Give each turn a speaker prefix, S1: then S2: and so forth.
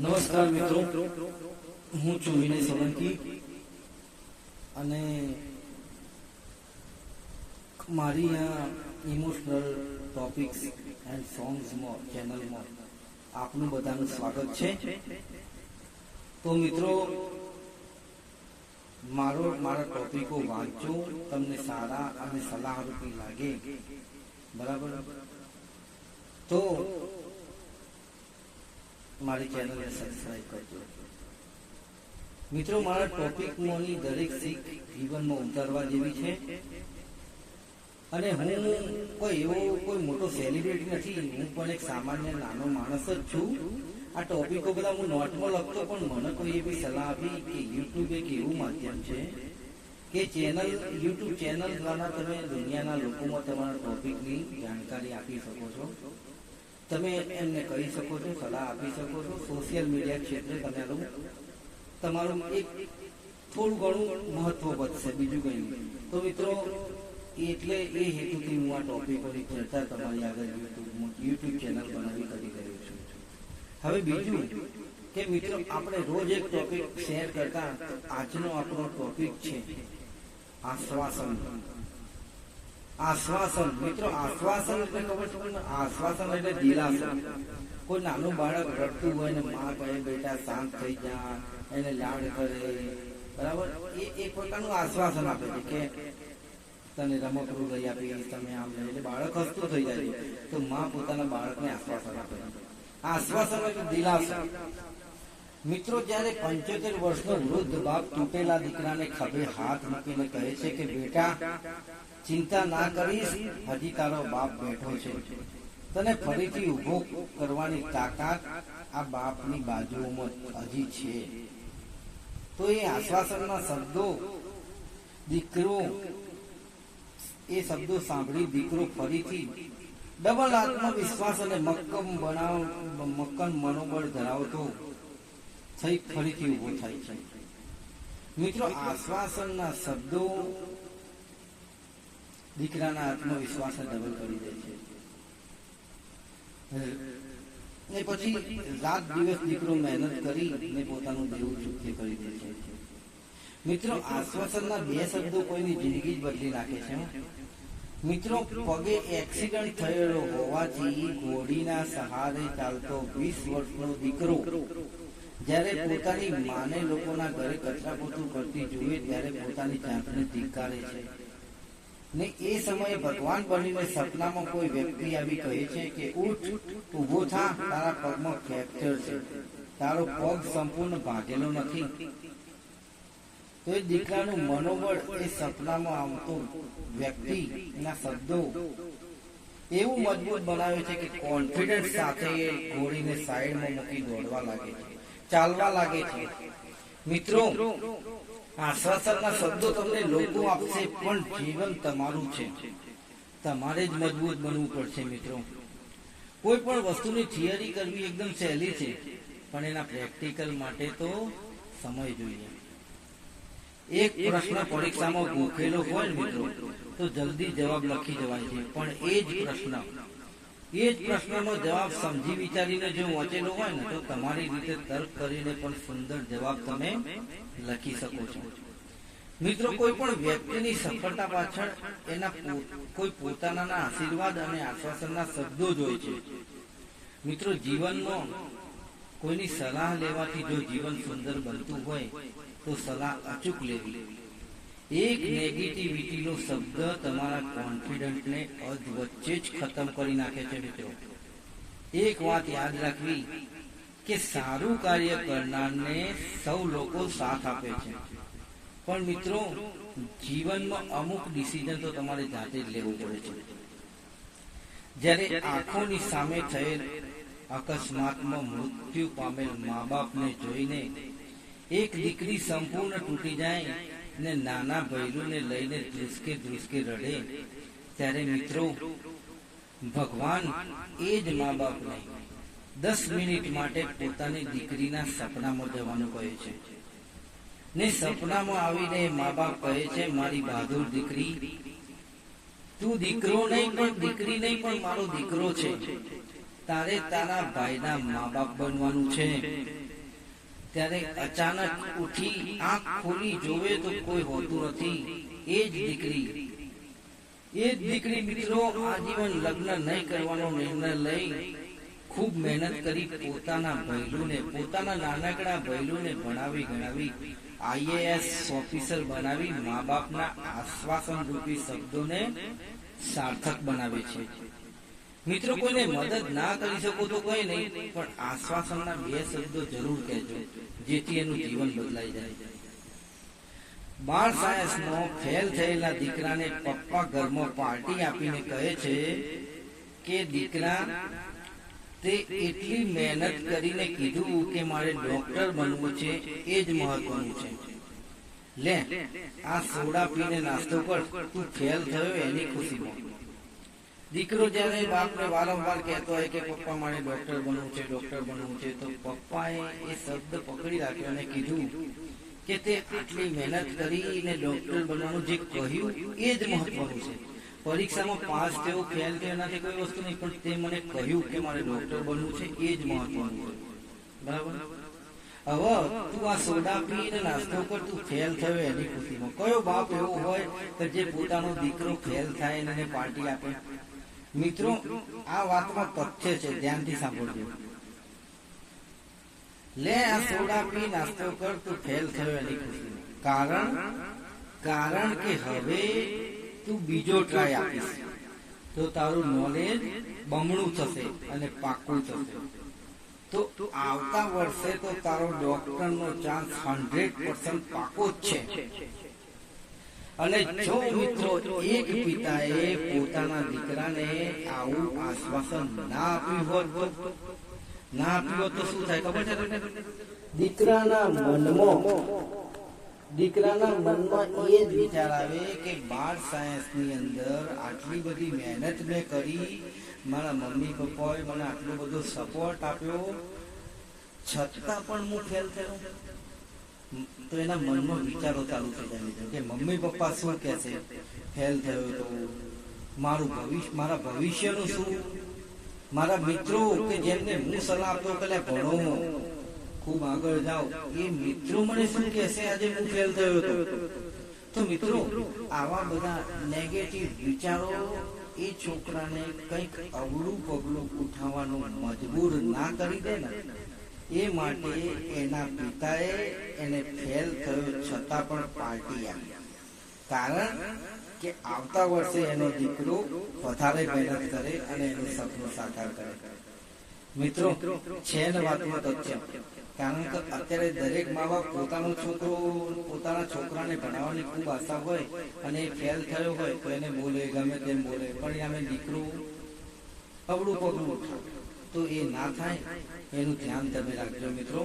S1: નમસ્કાર મિત્રો. હું છું વિનય સોલંકી અને મારી આ ઇમોશનલ ટોપિક્સ એન્ડ સોંગ્સમાં ચેનલમાં આપનું બધાનું સ્વાગત છે. તો મિત્રો, મારો, મારા ટોપિકો વાંચો, તમને સારા અને સલાહરૂપી લાગે. બરાબર? તો મારી ચેનલને સબસ્ક્રાઇબ કરજો. મિત્રો, મારા ટોપિકમાંની દરેક શીખ જીવનમાં ઉતારવા જેવી છે. અને હું કોઈ એવો કોઈ મોટો સેલિબ્રિટી નથી, હું પણ એક સામાન્ય નાનો માણસ જ છું. આ ટોપિકો બધા હું નોટમાં લખતો, પણ મને કોઈ એવી સલાહ આપી કે યુટ્યુબ એક એવું માધ્યમ છે કે ચેનલ યુટ્યુબ ચેનલ દ્વારા તમે દુનિયાના લોકોમાં તમારા ટોપિકની જાણકારી આપી શકો છો. તમે એમને કહી શકો છો, સલાહ આપી શકો છો સોશિયલ મીડિયા ક્ષેત્રે તમે તમારું એક થોડું ઘણું મહત્વ વધશે, બીજું કંઈ તો મિત્રો, એટલે એ હેતુથી હું આ ટોપિકોની ચર્ચા તમારી આગળ યુટ્યુબ યુટ્યુબ ચેનલ બનાવી કરી રહ્યો છું. હવે બીજું કે મિત્રો, આપણે રોજ એક ટોપિક શેર કરતા આજનો આપણો ટોપિક છે આશ્વાસન. આશ્વાસન. મિત્રો, આશ્વાસન એટલે ખબર છે? આશ્વાસન એટલે દિલાસો. કોઈ નાનું બાળક રડતું હોય ને માં કહે, બેટા, શાંત થઈ જા, એને લાડ કરે. બરાબર? એ એક પ્રકારનું આશ્વાસન આપે છે કે તને રમકડું લઈ આપીશ, તમે આમ એટલે બાળક હસતું થઈ જાય તો માં પોતાના બાળકને આશ્વાસન આપે છે. આશ્વાસન એટલે દિલાસો. મિત્રો, જ્યારે પંચોતેર વર્ષનો વૃદ્ધ બાપ તૂટેલા દીકરાને ખભે હાથ મૂકીને કહે છે કે, બેટા ચિંતા ના કરીશ, હજી તારો બાપ બેઠો છે. તને ફરીથી ઊભો કરવાની તાકાત આ બાપની બાજુઓમાં હજી છે. તો એ આશ્વાસનના શબ્દો, દીકરો, એ શબ્દો સાંભળી દીકરો ફરીથી ડબલ આત્મવિશ્વાસ અને મક્કમ બનાવ, મક્કમ મનોબળ ધરાવતો થઈ ફરીથી ઊભો થાય છે. મિત્રો, આશ્વાસનના શબ્દો દીકરાના આત્મવિશ્વાસ ડબલ કરી દે છે. ને પછી રાત દિવસ દીકરો મહેનત કરી ને પોતાનું દેવું ચૂકતે કરી દે છે. મિત્રો આશ્વાસનના બે શબ્દો કોઈની જિંદગી જ બદલી નાખે છે મિત્રો પગે એક્સિડન્ટ થયેલો હોવાથી ઘોડીના સહારે ચાલતો વીસ વર્ષનો દીકરો જ્યારે પોતાની માને લોકોના ઘરે કચરા પોતું કરતી જુએ ત્યારે પોતાની જાતને ધિક્કારે છે. ને એ સમયે ભગવાન બનીને સપનામાં કોઈ વ્યક્તિ આવી કહે છે કે, ઉઠ ઊભો થા તારા પગમાં ફ્રેક્ચર છે. તારો પગ સંપૂર્ણ ભાગેલો નથી. તો એ દીકરાનું મનોબળ એ સપનામાં આવતો વ્યક્તિના શબ્દો એવું મજબૂત બનાવે છે કે કોન્ફિડન્સ સાથે એ ઘોડીને સાઈડમાં મૂકી દોડવા લાગે છે, ચાલવા લાગે છે. મિત્રો વસ્તુની સહેલી છે, પણ એના પ્રેક્ટિકલ માટે તો સમય જોઈએ. એક પ્રશ્ન પરીક્ષામાં ગોખેલો હોય મિત્રો, તો જલ્દી જવાબ લખી જવાય છે, પણ એ જ પ્રશ્ન એ જ પ્રશ્નનો જવાબ સમજી વિચારીને જો વાંચેલો હોય ને તો તમારી રીતે તર્ક કરીને પણ સુંદર જવાબ તમે લખી શકો છો. મિત્રો, કોઈ પણ વ્યક્તિની સફળતા પાછળ એના કોઈ પોતાના આશીર્વાદ અને આશ્વાસનના શબ્દો જ હોય છે. મિત્રો જીવનમાં કોઈની સલાહ લેવાથી જો જીવન સુંદર બનતું હોય તો સલાહ અચૂક લેવી. એક નેગેટિવિટીનો શબ્દ તમારા કોન્ફિડન્ટને અધ વચ્ચે જ ખતમ કરી નાખે છે મિત્રો. એક વાત યાદ રાખવી કે સારું કાર્ય કરનારને સૌ લોકો સાથ આપે છે. પણ મિત્રો, જીવનમાં અમુક ડિસિઝન તો તમારે જાતે જ લેવું પડે છે. જ્યારે આંખોની સામે થયેલ અકસ્માતમાં મૃત્યુ પામેલ મા બાપને જોઈને એક દીકરી સંપૂર્ણ તૂટી જાય ને નાના ભૈરુને લઈને ધ્રુસકે ધ્રુસકે રડે. ત્યારે મિત્રો, ભગવાન એ જ મા બાપને દસ મિનિટ માટે પોતાની દીકરીના સપનામાં જવાનું કહે છે. ને સપનામાં આવીને મા બાપ કહે છે, મારી બહાદુર દીકરી, તું દીકરો નહીં, પણ દીકરી નહીં, પણ મારો દીકરો છે. તારે તારા ભાઈના મા બાપ બનવાનું છે. ત્યારે અચાનક ઉઠી આંખ ખોલી જોવે તો કોઈ હોતું નથી. એ જ દીકરી. એ જ દીકરી મિત્રો, આજીવન લગ્ન નહીં કરવાનો નિર્ણય લઈ ખૂબ મહેનત કરી પોતાના ભૈલુને, પોતાના નાનકડા ભૈલુને ભણાવી, ગણાવી, આઈએએસ ઓફિસર બનાવી, મા બાપના આશ્વાસન રૂપી શબ્દોને સાર્થક બનાવે છે. મિત્રો કોઈને મદદ ના કરી શકો તો કોઈ નહીં, પણ આશ્વાસનના બે શબ્દો જરૂર કહેજો, જેથી એનું જીવન બદલાઈ જાય. બાળ સાયન્સમાં ફેલ થયેલા દીકરાને પપ્પા ઘરમાં પાર્ટી આપીને કહે છે કે, દીકરા, તે એટલી મહેનત કરીને કીધું કે મારે ડોક્ટર બનવું છે, એ જ મહત્વનું છે. લે, આ સોડા પીને નાસ્તો કર, તું ફેલ થયો એની ખુશીમાં. દીકરો જ્યારે બાપને વારંવાર કહેતો હોય કે પપ્પા મારે ડોક્ટર બનવું છે, ડોક્ટર બનવું છે, તો પપ્પાએ એ શબ્દ પકડી રાખ્યો અને કીધું કે તે આટલી મહેનત કરીને ડોક્ટર બનવાનું જે કહ્યું એ જ મહત્વનું છે. પરીક્ષામાં પાસ થયો ફેલ થયો એનાથી કોઈ વસ્તુ નહીં, પણ તે મને કહ્યું કે મારે ડોક્ટર બનવું છે એ જ મહત્વનું છે. બરાબર? હવે તું આ સોડા પીને નાસ્તો કર, તું ફેલ થયો એની ખુશીમાં. કયો બાપ એવો હોય કે જે પોતાનો દીકરો ફેલ થાય એને પાર્ટી આપે? મિત્રો, આ વાતમાં તથ્ય છે, ધ્યાનથી સાંભળજો. લે, આ સોડા પી નાસ્તો કર, તું ફેલ થયો એની ખુશી કારણ? કારણ કે હવે તું બીજો ટ્રાય આપીશ. તો તારું નોલેજ બમણું થશે અને પાકું થશે. તો આવતા વર્ષે તો તારો ડોક્ટરનો ચાન્સ હંડ્રેડ પર્સન્ટ પાકો જ છે. અને જો મિત્રો એક પિતાએ પોતાના દીકરાને આવું આશ્વાસન ના આપ્યું હોત તો? ના આપ્યું હોત તો શું થાય? ખબર છે તમને? દીકરાના મનમાં દીકરાના મનમાં એ જ વિચાર આવે કે બાળ સાયન્સની અંદર આટલી બધી મહેનત મેં કરી મારા મમ્મી પપ્પાએ મને આટલો બધો સપોર્ટ આપ્યો. છતાં પણ હું ફેલ થયો. તો એના મનમાં વિચારો ચાલુ થઈ જાય કે મમ્મી પપ્પા શું કહેશે ફેલ થયો તો મારું ભવિષ્ય, મારા ભવિષ્યનું શું? મારા મિત્રો કે જેમને હું સલાહ આપતો કે ભણો. ખૂબ આગળ જાઓ. એ મિત્રો મને શું કહેશે આજે હું ફેલ થયો હતો તો મિત્રો, આવા બધા નેગેટિવ વિચારો એ છોકરાને કંઈક અવળું પગલું ઉઠાવવાનું મજબૂર ના કરી દે ને. એ માટે એના પિતાએ એને ફેલ થયો છતાં પણ પાર્ટી આપી. કારણ કે આવતા વર્ષે એનો દીકરો વધારે મહેનત કરે અને એનું સપનું સાકાર કરે. મિત્રો છે ને વાતમાં તથ્ય કારણ કે અત્યારે દરેક મા બાપ પોતાનો છોકરો, પોતાના છોકરાને ભણાવવાની ખૂબ આશા હોય અને એ ફેલ થયો હોય તો એને બોલે, ગમે તેમ બોલે. પરિણામે દીકરો અબડું પગલું ઉઠાવે. તો એ ના થાય એનું ધ્યાન તમે રાખજો મિત્રો